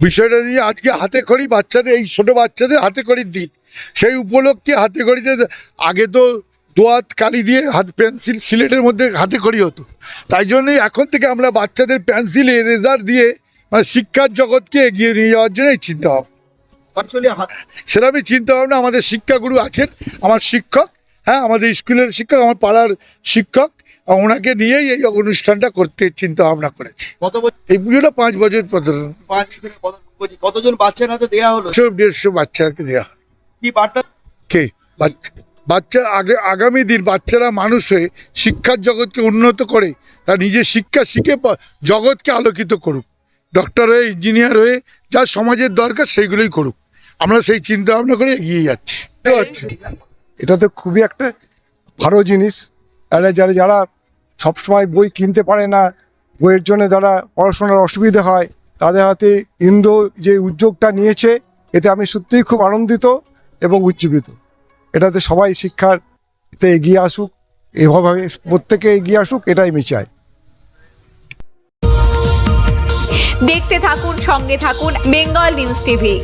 বিষয়টা নিয়ে আজকে হাতে খড়ি বাচ্চাদের এই ছোট বাচ্চাদের হাতে খড়ির দিন। সেই উপলক্ষে হাতে খড়িতে আগে তো দোয়াত কালি দিয়ে হাত পেন্সিল সিলেটের মধ্যে হাতে খড়ি হতো। তাই জন্যই এখন থেকে আমরা বাচ্চাদের পেন্সিল এরেজার দিয়ে মানে শিক্ষার জগৎকে এগিয়ে নিয়ে যাওয়ার জন্য চিন্তা ভাবনা। সেরকমই চিন্তা ভাবনা আমাদের শিক্ষাগুরু আছেন। আমার শিক্ষক হ্যাঁ আমাদের স্কুলের শিক্ষক আমার পাড়ার শিক্ষক ওনাকে নিয়েই এই অনুষ্ঠানটা করতে চিন্তা ভাবনা করেছি এই পুজোটা পাঁচ বছর কতজন বাচ্চার হাতে দেয়া হলো? দেড়শো দেড়শো বাচ্চাকে দেওয়া। কি বার্তা কে? বাচ্চা বাচ্চা আগে আগামী দিন বাচ্চারা মানুষ হয়ে শিক্ষার জগৎকে উন্নত করে তার নিজের শিক্ষা শিখে জগৎকে আলোকিত করুক। ডক্টর হয়ে ইঞ্জিনিয়ার হয়ে যা সমাজের দরকার সেইগুলোই করুক। আমরা সেই চিন্তা ভাবনা করে এগিয়ে যাচ্ছি। এটা তো খুবই একটা ভালো জিনিস। আর যারা যারা সবসময় বই কিনতে পারে না, বইয়ের জন্য যারা পড়াশোনার অসুবিধা হয়, তাদের হাতে ইন্দ্র যে উদ্যোগটা নিয়েছে, এতে আমি সত্যিই খুব আনন্দিত এবং উজ্জীবিত। এটাতে সবাই শিক্ষার তে এগিয়ে আসুক, এভাবে প্রত্যেকে এগিয়ে আসুক, এটাই আমি চাই। দেখতে থাকুন, সঙ্গে থাকুন, বেঙ্গল নিউজ টিভি।